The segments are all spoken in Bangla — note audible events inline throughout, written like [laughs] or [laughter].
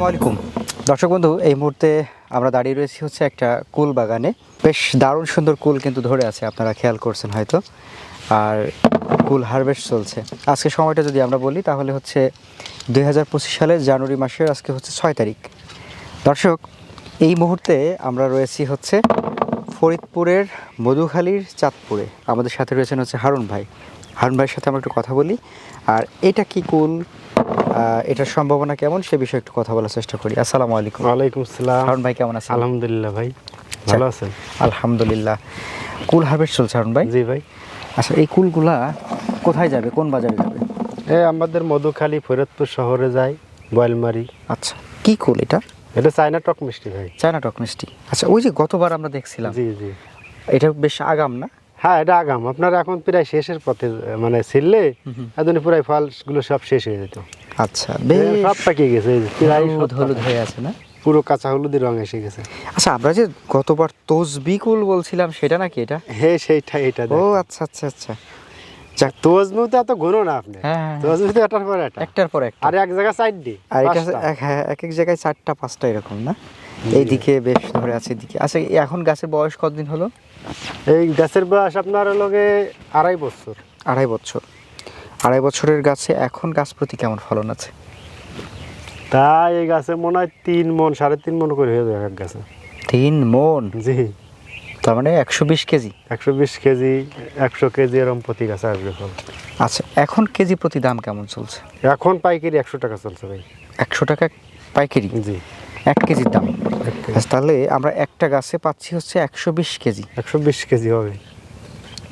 আসসালামু আলাইকুম। দর্শক বন্ধু, এই মুহূর্তে আমরা দাঁড়িয়ে রয়েছি হচ্ছে একটা কুল বাগানে। বেশ দারুণ সুন্দর কুল কিন্তু ধরে আছে, আপনারা খেয়াল করছেন হয়তো। আর কুল হারভেস্ট চলছে। আজকে সময়টা যদি আমরা বলি, তাহলে হচ্ছে দুই হাজার পঁচিশ সালের জানুয়ারি মাসের আজকে হচ্ছে ছয় তারিখ। দর্শক, এই মুহূর্তে আমরা রয়েছি হচ্ছে ফরিদপুরের মধুখালীর চাঁদপুরে। আমাদের সাথে রয়েছেন হচ্ছে হারুন ভাই। হারুন ভাইয়ের সাথে আমরা একটু কথা বলি। আর এটা কি কুল? এটার সম্ভাবনা কেমন সে বিষয়ে একটু কথা বলার চেষ্টা করি। আসসালামু আলাইকুম। ওয়ালাইকুম আসসালাম। হারুন ভাই কেমন আছেন? আলহামদুলিল্লাহ ভাই ভালো আছেন? আলহামদুলিল্লাহ। কুল হারভেস্ট চলছে হারুন ভাই? জি ভাই। আচ্ছা এই কুলগুলা কোথায় যাবে? কোন বাজারে যাবে? এই আমাদের মধুখালী ফরিদপুর শহরে যায় বয়লমারি। আচ্ছা কি কুল এটা? এটা চায়না টক মিষ্টি ভাই। চায়না টক মিষ্টি। আচ্ছা ওই যে গতবার আমরা দেখছিলাম জি জি। এটা বেশ আগাম না? হ্যাঁ এটা আগাম। আপনার এখন প্রায় শেষের পথে মানে ছিললে এখন প্রায় ফলগুলো সব শেষ হয়ে যেত। আচ্ছা বেশ। সব পাকিয়ে গেছে প্রায় হলুদ হলুদ হয়ে আছে না? পুরো কাঁচা হলুদের রং এসে গেছে। আচ্ছা আমরা যে গতবার তসবি কুল বলছিলাম সেটা নাকি এটা? হে সেইটা এটা ও আচ্ছা আচ্ছা আচ্ছা। যাক তোজমু তো এত গুনো না আপনি। হ্যাঁ, হ্যাঁ, তোজমু তো এটার পর এটা একটার পর একটা। আর এক জায়গায় সাইড দি আর এটা এক হ্যাঁ এক এক জায়গায় চারটা পাঁচটা এরকম না? এইদিকে বেশ ধরে আছে এদিকে। আচ্ছা এখন গাছের বয়স কতদিন হলো? এই গাছের বয়স আপনার লগে আড়াই বছর। আড়াই বছর। আড়াই বছরের গাছে এখন গাছ প্রতি কেমন ফলন আছে? তাই এই গাছে মনে হয় তিন মন সাড়ে তিন মন করে হয়ে যাবে এক গাছে। তিন মন? জি। তার মানে একশো বিশ কেজি? একশো বিশ কেজি একশো কেজি এরকম প্রতি গাছে আসবে ফল। আচ্ছা এখন কেজি প্রতি দাম কেমন চলছে? এখন পাইকারি একশো টাকা চলছে ভাই। একশো টাকা পাইকারি? জি। এক কেজির দাম। আচ্ছা, তাহলে আমরা একটা গাছে পাচ্ছি হচ্ছে একশো বিশ কেজি। একশো বিশ কেজি হবে।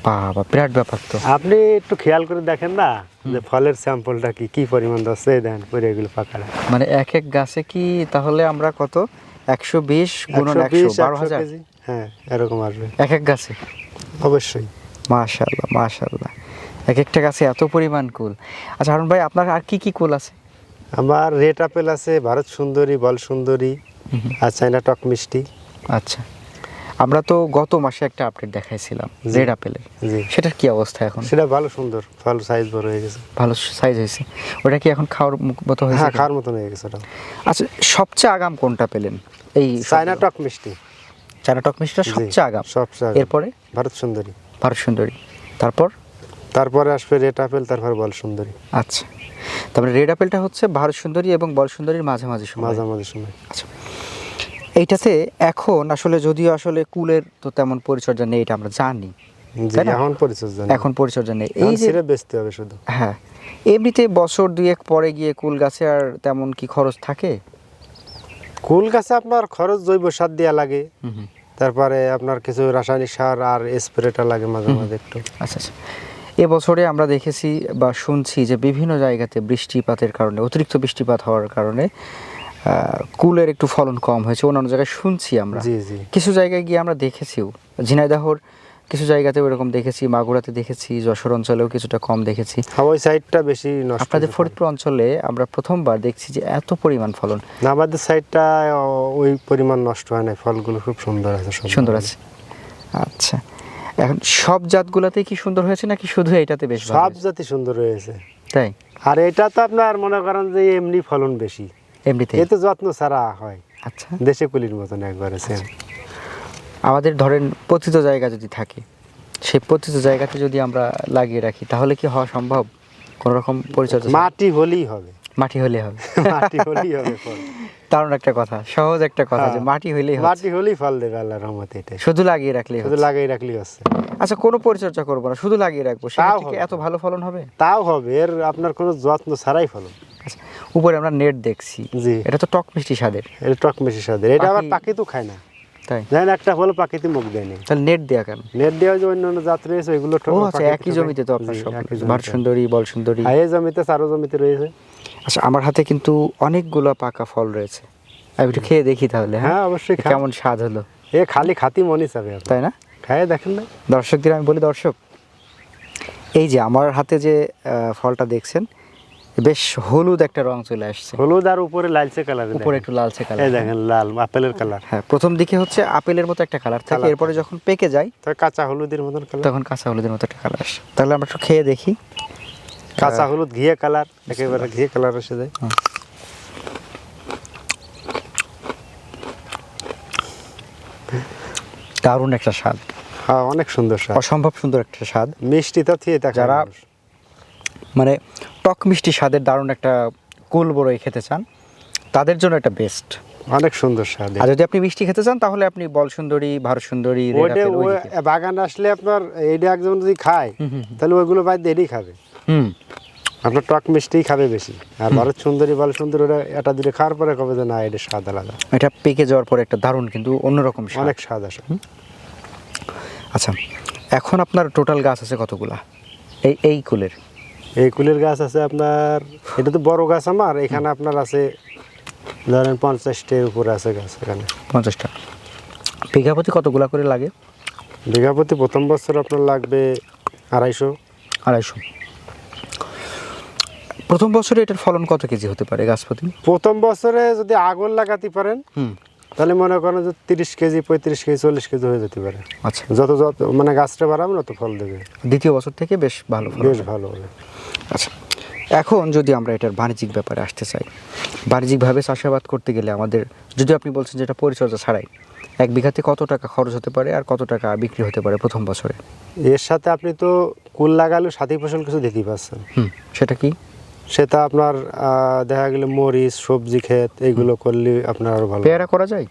বাবা বিরাট ব্যাপার তো। আপনি একটু খেয়াল করে দেখেন না যে ফলের স্যাম্পলটা কি কি পরিমাণ দশে দেন করে এগুলো পাকাটা মানে এক এক গাছে কি তাহলে আমরা কত? একশো বিশ গুণন একশো বারো হাজার? হ্যাঁ এরকম আসবে। এক এক গাছে? অবশ্যই। মাশাল্লাহ মাশাল্লাহ এক একটা গাছে এত পরিমাণ কুল। আচ্ছা হারুন ভাই আপনার আর কি কি কুল আছে? আমার রেড আপেল আছে ভারত সুন্দরী বল সুন্দরী আর চাইনা টক মিষ্টি। আচ্ছা। আমরা তো গত মাসে একটা আপডেট দেখাইছিলাম রেড আপেলের সেটার কি অবস্থা এখন? সেটা ভালো সুন্দর ভালো সাইজ বড় হয়ে গেছে। ভালো সাইজ হয়েছে। ওটা কি এখন খাওয়ার মতো হয়েছে হ্যাঁ খাওয়ার মতন হয়ে গেছে ওটা। আচ্ছা সবচেয়ে আগাম কোনটা পেলেন? এই চায়না টক মিষ্টি। চায়না টক মিষ্টিটা সবচেয়ে আগাম। সবচেয়ে আগাম। এরপরে? ভারত সুন্দরী। ভারত সুন্দরী। তারপর? তারপরে আসবে রেড আপেল তারপর বল সুন্দরী। আচ্ছা। তারপরে রেড আপেলটা হচ্ছে ভারত সুন্দরী এবং বল সুন্দরীর মাঝামাঝি সময়। মাঝামাঝি সময়। আচ্ছা। এইটাতে এখন আসলে যদিও আসলে কুলের তো তেমন পরিচর্যা নেই এটা আমরা জানি? এখন পরিচর্যা নেই। এখন পরিচর্যা নেই। এই যে বেচতে হবে শুধু। হ্যাঁ এমনিতে বছর দুয়েক পরে গিয়ে কুল গাছে আর তেমন কি খরচ থাকে? কুল গাছে আপনার খরচ জৈব সার দেওয়া লাগে। তারপরে আপনার কিছু রাসায়নিক সার আর স্প্রেটা লাগে মাঝে মাঝে একটু। আচ্ছা আচ্ছা। এবছরে আমরা দেখেছি বা শুনছি যে বিভিন্ন জায়গাতে বৃষ্টিপাতের কারণে অতিরিক্ত বৃষ্টিপাত হওয়ার কারণে কুলের একটু ফলন কম হয়েছে অন্যান্য জায়গায় শুনছি আমরা। জি জি। কিছু জায়গায় গিয়ে আমরা দেখেছিও। ঝিনাইদাহর কিছু জায়গাতে এরকম দেখেছি মাগুরাতে দেখেছি যশোর অঞ্চলেও কিছুটা কম দেখেছি। ওই সাইডটা বেশি নষ্ট আপনাদের ফরিদপুর অঞ্চলে আমরা প্রথমবার দেখছি যে এত পরিমাণ ফলন। আমাদের সাইডটা ওই পরিমাণ নষ্ট হয় না ফলগুলো খুব সুন্দর আছে সুন্দর আছে। আচ্ছা। এখন সব জাতগুলাতেই কি সুন্দর হয়েছে নাকি শুধু এটাতে বেশ সব? জাতি সুন্দর হয়েছে। তাই? আর এটা তো আপনার মনে করেন যে এমনি ফলন বেশি। এমনিতে এতে যত্ন ছাড়া হয়। আচ্ছা। দেশে কুলির মতন একবারে সেম আমাদের ধরেন পতিত জায়গা যদি থাকে সেই পতিত জায়গাতে যদি আমরা লাগিয়ে রাখি তাহলে কি হওয়া সম্ভব? কোন রকম পরিচর্যা মাটি হলেই হবে। মাটি হলে হবে। [laughs] মাটি হলেই হবে দারুণ একটা কথা সহজ একটা কথা যে হ্যাঁ। মাটি হইলেই হবে মাটি হলেই ফল দেবে আল্লাহর রহমতে এটাই। শুধু লাগিয়ে রাখলেই শুধু লাগাই রাখলেই হচ্ছে। আচ্ছা কোনো পরিচর্যা করব না শুধু লাগিয়ে রাখব। সেটা থেকে এত ভালো ফলন হবে? তাও হবে এর আপনার কোনো যত্ন ছাড়াই ফলন। আচ্ছা উপরে আমরা নেট দেখছি। জি। এটা তো টক মিষ্টি স্বাদের। এটা টক মেশি সাদের এটা আবার পাখি- তো খায় না। তাই। দেখেন একটা পাখিতে মুখ দেয়নি তাহলে নেট দেয়া কেন? নেট দেওয়া যে অন্য অন্য জাত রয়েছে ও আচ্ছা একই জমিতে তো আপনার সব। ভাট সুন্দরী বল সুন্দরী। এই জমিতে জমিতে রয়েছে। আচ্ছা আমার হাতে কিন্তু অনেকগুলো পাকা ফল রয়েছে। আমি একটু খেয়ে দেখি তাহলে হ্যাঁ? হ্যাঁ অবশ্যই কেমন স্বাদ হলো? এ খালি খাতি মনে চাবে তাই না? খায় দেখেন না। দর্শকদের আমি বলি দর্শক এই যে আমার হাতে যে আহ, ফলটা দেখছেন বেশ হলুদ একটা রং চলে আসছে। হলুদ আর উপরে লালচে কালার উপরে একটু লালচে কালার এই দেখেন লাল আপেলের হ্যাঁ। কালার হ্যাঁ প্রথম দিকে হচ্ছে আপেলের মতো একটা কালার থাকে এরপরে যখন পেকে যায় তখন কাঁচা হলুদের মতন কালার তখন কাঁচা হলুদের মতো একটা কালার আসে। তাহলে আমরা একটু খেয়ে দেখি। কাঁচা হলুদ ঘিয়ে কালার একেবারে ঘিয়ে কালার এসে যায়। দারুণ একটা স্বাদ। হ্যাঁ অনেক সুন্দর স্বাদ। অসম্ভব সুন্দর একটা স্বাদ। মিষ্টি তো থিয়ে থাকে যারা মানে টক মিষ্টি স্বাদের দারুণ একটা কুল বড়ই খেতে চান তাদের জন্য এটা বেস্ট অনেক সুন্দর স্বাদ। আর যদি আপনি মিষ্টি খেতে চান তাহলে আপনি বল সুন্দরী ভারত সুন্দরী। বাগানে আসলে আপনার এইটা একজন যদি খায় তাহলে ওইগুলো বাদ দিয়ে খাবে। হুম। আপনার টক মিষ্টিই খাবে বেশি। আর ভারত সুন্দরী বল সুন্দর এটা দিলে খাওয়ার পরে কবে যে না এটা স্বাদ আলাদা। এটা পেকে যাওয়ার পরে একটা দারুণ কিন্তু অন্যরকম স্বাদ। অনেক স্বাদ আসে। আচ্ছা এখন আপনার টোটাল গাছ আছে কতগুলা? এই এই কুলের। এই কুলের গাছ আছে আপনার এটা তো বড় গাছ আমার এখানে আপনার আছে ধরেন পঞ্চাশটির উপরে আছে গাছ এখানে। পঞ্চাশটা। বিঘা প্রতি কতগুলা করে লাগে? বিঘা প্রতি প্রথম বছর আপনার লাগবে আড়াইশো। আড়াইশো। প্রথম বছরে এটার ফলন কত কেজি হতে পারে গাছ প্রতি প্রথম বছরে যদি আগুন লাগাতে পারেন হুম। তাহলে মনে করেন যে তিরিশ কেজি পঁয়ত্রিশ কেজি চল্লিশ কেজি হয়ে যেতে পারে। আচ্ছা। যত যত মানে গাছটা বাড়াবেন তত ফল দেবে। দ্বিতীয় বছর থেকে বেশ ভালো বেশ ভালো হবে। আচ্ছা এখন যদি আমরা এটার বাণিজ্যিক ব্যাপারে আসতে চাই বাণিজ্যিকভাবে চাষাবাদ করতে গেলে আমাদের যদি আপনি বলছেন যে এটা পরিচর্যা ছাড়াই এক বিঘাতে কত টাকা খরচ হতে পারে আর কত টাকা বিক্রি হতে পারে প্রথম বছরে? এর সাথে আপনি তো কুল লাগালেও সাথী ফসল কিছু দিতেই পারছেন হুম সেটা কি? সেটা আপনার দেখা গেলে মরিচ সবজি ক্ষেত এগুলো করলে আপনার আরও ভালো। পেয়ারা করা যায়?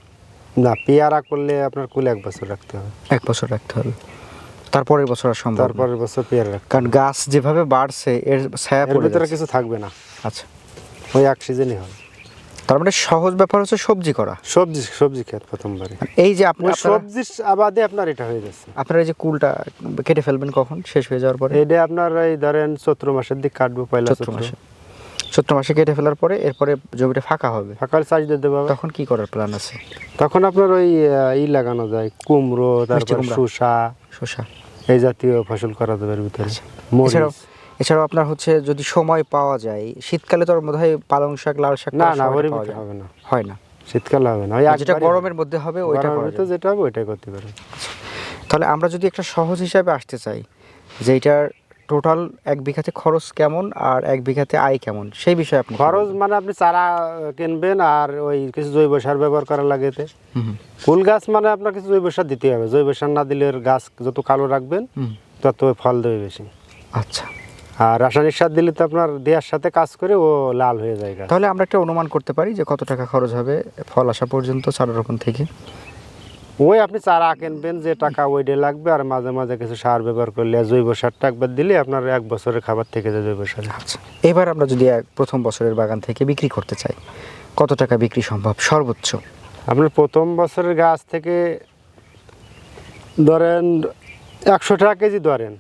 না পেয়ারা করলে আপনার কুল এক বছর রাখতে হবে। এক বছর রাখতে হবে। তারপরের বছর আর সম্ভব। তারপরের বছর পেয়ারা রাখতে কারণ গাছ যেভাবে বাড়ছে এর ছায়া পড়ে ভিতরে কিছু থাকবে না। আচ্ছা। ওই এক সিজনই হবে। তার মানে সহজ ব্যাপার হচ্ছে সবজি করা। সবজি সবজি ক্ষেত প্রথমবারে। এই যে আপনারা- সবজির আবাদে আপনার এটা হয়ে যাচ্ছে। আপনারা এই যে কুলটা কেটে ফেলবেন কখন? শেষ হয়ে যাওয়ার পরে? এটা আপনার এই ধরেন চৈত্র মাসের দিক কাটবো পয়লা চৈত্র মাসে। চৈত্র মাসে কেটে ফেলার পরে এরপরে জমিটা ফাঁকা হবে। সকাল চাষ দিয়ে দেবো তখন কি করার প্ল্যান আছে? তখন আপনার ওই ই লাগানো যায় কুমড়ো তারপর। শসা। শসা। এই জাতীয় ফসল করা যাবে ভিতরে। মরিচ। এছাড়াও আপনার হচ্ছে যদি সময় পাওয়া যায় শীতকালে তো বোধ হয় পালং শাক লাল শাক না না হবে না। হয় না। শীতকালে হবে না। আর যেটা গরমের মধ্যে হবে। ওইটা করা যেটা হবে ওইটাই করতে পারেন তাহলে আমরা যদি একটা সহজ হিসাবে আসতে চাই যে এটার টোটাল এক বিঘাতে খরচ কেমন আর এক বিঘাতে আয় কেমন? সেই বিষয়ে আপনি খরচ মানে আপনি চারা কিনবেন আর ওই কিছু জৈব সার ব্যবহার করা লাগে এতে। হুম হুম, ফুল গাছ মানে আপনার কিছু জৈব সার দিতে হবে। জৈব সার না দিলে গাছ যত কালো রাখবেন তত ফল দেবে বেশি। আচ্ছা। আর রাসায়নিক সার দিলে তো আপনার দেওয়ার সাথে কাজ করে ও লাল হয়ে যায় তাহলে আমরা একটা অনুমান করতে পারি যে কত টাকা খরচ হবে ফল আসা পর্যন্ত চারা রোপণ থেকে? ওই আপনি চারা কিনবেন যে টাকা ওইটা লাগবে আর মাঝে মাঝে কিছু সার ব্যবহার করলে জৈব সারটা একবার দিলে আপনার এক বছরের খাবার থেকে যায় জৈব সার। আচ্ছা এবার আমরা যদি এক প্রথম বছরের বাগান থেকে বিক্রি করতে চাই কত টাকা বিক্রি সম্ভব? সর্বোচ্চ। আপনার প্রথম বছরের গাছ থেকে ধরেন একশো টাকা কেজি ধরেন।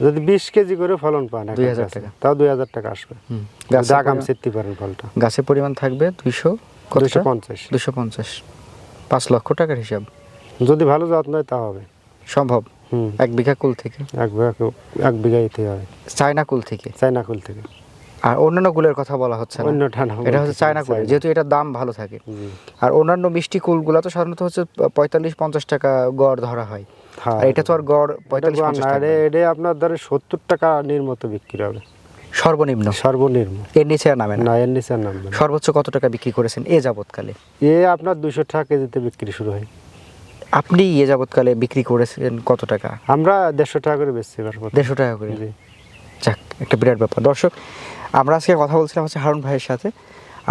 যদি বিশ কেজি করে ফলন পান 2000 গাছে, টাকা। তাও দুই হাজার টাকা আসবে। গাছের দাগাম পারেন ফলটা। গাছের পরিমাণ থাকবে দুইশো দুশো পঞ্চাশ। দুশো পঞ্চাশ। পাঁচ লক্ষ টাকার হিসাব। যদি ভালো যত্ন হয় তা হবে। সম্ভব? হুম। এক বিঘা কুল থেকে? এক বিঘা এক বিঘাইতে হবে। চায়না কুল থেকে? চাইনা কুল থেকে। আর অন্যান্য কুলের কথা বলা হচ্ছে না। অন্য ঠান্ডা এটা হচ্ছে চায়না কুল যেহেতু এটার দাম ভালো থাকে। আর অন্যান্য মিষ্টি কুলগুলো তো সাধারণত হচ্ছে পঁয়তাল্লিশ পঞ্চাশ টাকা গড় ধরা হ্যাঁ। আর এটা তো আর গড় পঁয়তাল্লিশ এটা আপনার ধরে সত্তর টাকা নির্মত বিক্রি হবে। সর্বনিম্ন? সর্বনিম্ন। এর নিচে আর নামে না? এর নিচে নামবে সর্বোচ্চ কত টাকা বিক্রি করেছেন এ যাবৎকালে? এ আপনার দুশো টাকা কেজিতে বিক্রি শুরু হয়। আপনি এ যাবৎকালে বিক্রি করেছেন কত টাকা? আমরা দেড়শো টাকা করে বেচছি দেড়শো টাকা করে? যাক একটা বিরাট ব্যাপার। দর্শক আমরা আজকে কথা বলছিলাম হচ্ছে হারুন ভাইয়ের সাথে।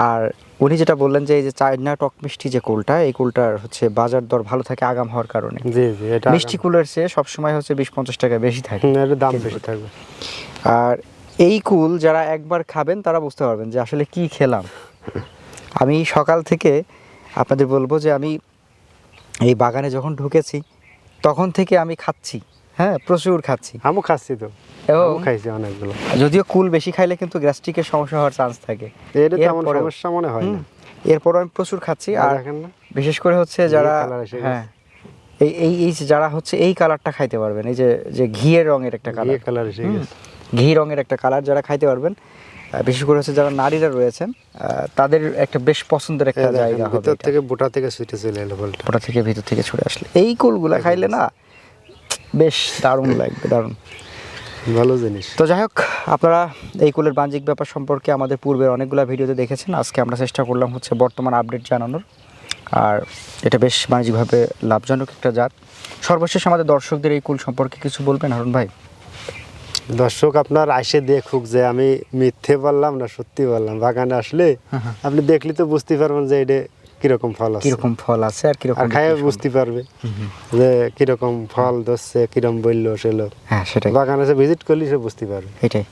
আর উনি যেটা বললেন যে এই যে চায়না টক মিষ্টি যে কুলটা এই কুলটার হচ্ছে বাজার দর ভালো থাকে আগাম হওয়ার কারণে। জি জি এটা মিষ্টি কুলের চেয়ে সবসময় হচ্ছে বিশ পঞ্চাশ টাকা বেশি থাকে। দাম বেশি থাকবে। আর এই কুল যারা একবার খাবেন তারা বুঝতে পারবেন যে আসলে কি খেলাম। আমি সকাল থেকে আপনাদের বলব যে আমি এই বাগানে যখন ঢুকেছি তখন থেকে আমি খাচ্ছি। হ্যাঁ প্রচুর খাচ্ছি। আমিও খাচ্ছি তো। এবং খাইছি অনেকগুলো। যদিও কুল বেশি খাইলে কিন্তু গ্যাস্ট্রিকের সমস্যা হওয়ার চান্স থাকে। এটা তেমন সমস্যা মনে হয় না। এরপর আমি প্রচুর খাচ্ছি। আর বিশেষ করে হচ্ছে যারা। হ্যাঁ। এই এই এই যারা হচ্ছে এই কালারটা খাইতে পারবেন। এই যে যে ঘিয়ের রঙের একটা কালার কালার এসে গেছে। ঘি রঙের একটা কালার যারা খাইতে পারবেন বিশেষ করে হচ্ছে যারা নারীরা রয়েছেন তাদের একটা বেশ পছন্দের একটা জায়গা হবে ভিতর থেকে বোটা থেকে ছুটে চলে এলো ফলটা ওটা থেকে ভিতর থেকে ছুটে আসলে। এই কুলগুলা খাইলে না বেশ দারুণ লাগবে দারুণ। ভালো জিনিস। তো যাই হোক আপনারা এই কুলের বাণিজ্যিক ব্যাপার সম্পর্কে আমাদের পূর্বের অনেকগুলো ভিডিওতে দেখেছেন। আজকে আমরা চেষ্টা করলাম হচ্ছে বর্তমান আপডেট জানানোর। আর এটা বেশ বাণিজ্যিকভাবে লাভজনক একটা জাত। সর্বশেষ আমাদের দর্শকদের এই কুল সম্পর্কে কিছু বলবেন হারুন ভাই? দর্শক আপনার আইসে দেখুক যে আমি মিথ্যে বললাম না সত্যি বললাম। বাগানে আসলে আপনি দেখলে তো বুঝতে পারবেন যে এটা কীরকম ফল আছে? কীরকম ফল আছে আর কীরকম আর খাইয়ে বুঝতে পারবে যে কীরকম ফল ধরছে কীরকম বলল সেলো। হ্যাঁ সেটাই। বাগান এসে ভিজিট করলে সে বুঝতে পারবে। এটাই।